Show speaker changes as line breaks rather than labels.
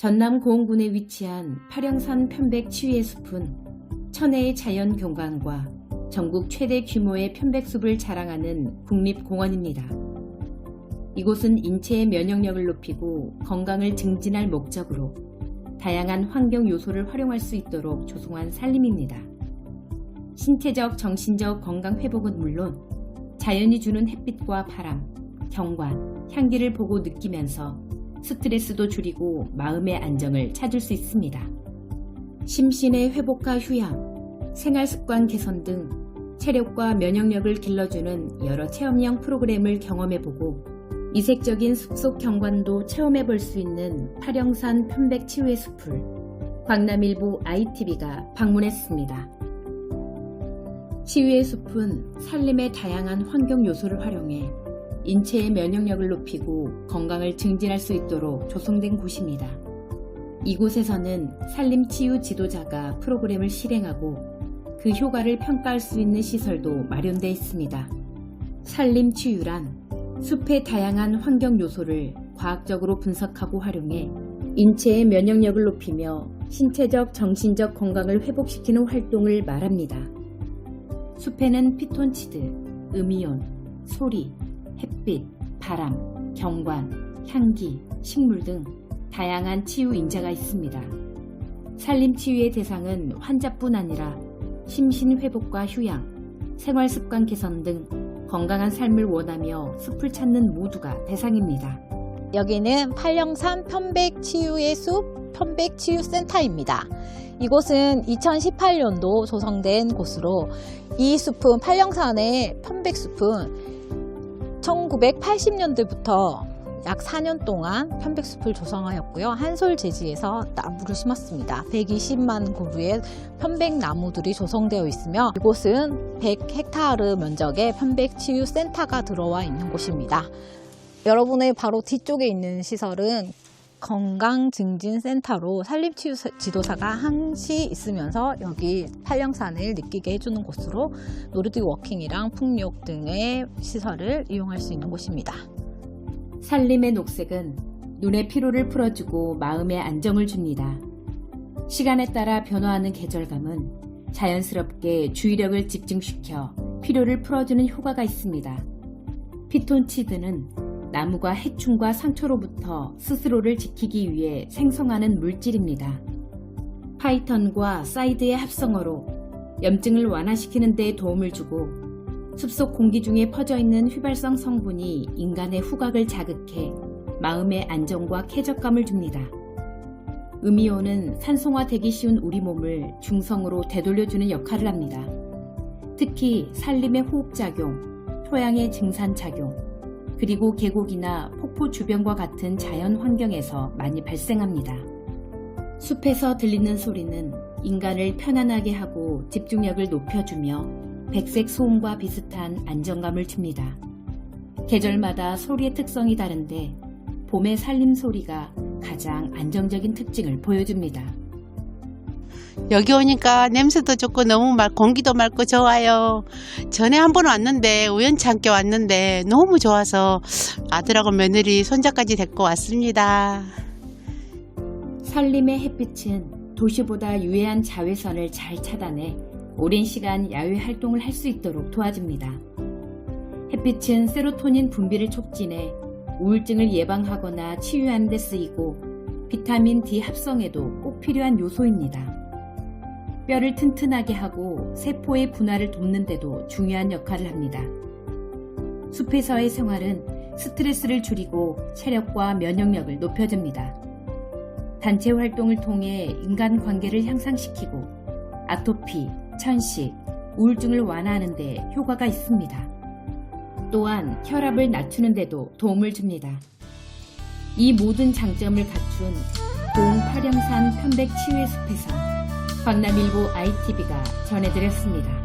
전남 고흥군에 위치한 파령산 편백 치유의 숲은 천혜의 자연 경관과 전국 최대 규모의 편백숲을 자랑하는 국립공원입니다. 이곳은 인체의 면역력을 높이고 건강을 증진할 목적으로 다양한 환경 요소를 활용할 수 있도록 조성한 산림입니다. 신체적, 정신적 건강 회복은 물론 자연이 주는 햇빛과 바람, 경관, 향기를 보고 느끼면서 스트레스도 줄이고 마음의 안정을 찾을 수 있습니다. 심신의 회복과 휴양, 생활 습관 개선 등 체력과 면역력을 길러주는 여러 체험형 프로그램을 경험해보고 이색적인 숲속 경관도 체험해볼 수 있는 파령산 편백 치유의 숲을 광남일보 ITV가 방문했습니다. 치유의 숲은 산림의 다양한 환경 요소를 활용해 인체의 면역력을 높이고 건강을 증진할 수 있도록 조성된 곳입니다. 이곳에서는 산림 치유 지도자가 프로그램을 실행하고 그 효과를 평가할 수 있는 시설도 마련되어 있습니다. 산림 치유란 숲의 다양한 환경 요소를 과학적으로 분석하고 활용해 인체의 면역력을 높이며 신체적, 정신적 건강을 회복시키는 활동을 말합니다. 숲에는 피톤치드, 음이온, 소리, 햇빛, 바람, 경관, 향기, 식물 등 다양한 치유 인자가 있습니다. 산림 치유의 대상은 환자뿐 아니라 심신 회복과 휴양, 생활 습관 개선 등 건강한 삶을 원하며 숲을 찾는 모두가 대상입니다.
여기는 팔령산 편백치유의 숲 편백치유센터입니다. 이곳은 2018년도 조성된 곳으로 이 숲은 팔령산의 편백숲은 1980년대부터 약 4년 동안 편백숲을 조성하였고요. 한솔 제지에서 나무를 심었습니다. 120만 그루의 편백나무들이 조성되어 있으며 이곳은 100헥타르 면적의 편백치유센터가 들어와 있는 곳입니다. 여러분의 바로 뒤쪽에 있는 시설은 건강증진센터로 산림치유 지도사가 항시 있으면서 여기 팔령산을 느끼게 해주는 곳으로 노르딕 워킹이랑 풍욕 등의 시설을 이용할 수 있는 곳입니다.
산림의 녹색은 눈의 피로를 풀어주고 마음의 안정을 줍니다. 시간에 따라 변화하는 계절감은 자연스럽게 주의력을 집중시켜 피로를 풀어주는 효과가 있습니다. 피톤치드는 나무가 해충과 상처로부터 스스로를 지키기 위해 생성하는 물질입니다. 파이턴과 사이드의 합성어로 염증을 완화시키는 데 도움을 주고 숲속 공기 중에 퍼져 있는 휘발성 성분이 인간의 후각을 자극해 마음의 안정과 쾌적감을 줍니다. 음이온은 산성화되기 쉬운 우리 몸을 중성으로 되돌려주는 역할을 합니다. 특히 산림의 호흡작용, 토양의 증산작용, 그리고 계곡이나 폭포 주변과 같은 자연 환경에서 많이 발생합니다. 숲에서 들리는 소리는 인간을 편안하게 하고 집중력을 높여주며 백색 소음과 비슷한 안정감을 줍니다. 계절마다 소리의 특성이 다른데 봄의 살림 소리가 가장 안정적인 특징을 보여줍니다.
여기 오니까 냄새도 좋고 너무 맑, 공기도 맑고 좋아요. 전에 한 번 왔는데 우연치 않게 왔는데 너무 좋아서 아들하고 며느리 손자까지 데리고 왔습니다.
산림의 햇빛은 도시보다 유해한 자외선을 잘 차단해 오랜 시간 야외 활동을 할 수 있도록 도와줍니다. 햇빛은 세로토닌 분비를 촉진해 우울증을 예방하거나 치유하는 데 쓰이고 비타민 D 합성에도 꼭 필요한 요소입니다. 뼈를 튼튼하게 하고 세포의 분화를 돕는 데도 중요한 역할을 합니다. 숲에서의 생활은 스트레스를 줄이고 체력과 면역력을 높여줍니다. 단체 활동을 통해 인간 관계를 향상시키고 아토피, 천식, 우울증을 완화하는 데 효과가 있습니다. 또한 혈압을 낮추는 데도 도움을 줍니다. 이 모든 장점을 갖춘 고흥 파령산 편백치유의 숲에서 광남일보 ITV가 전해드렸습니다.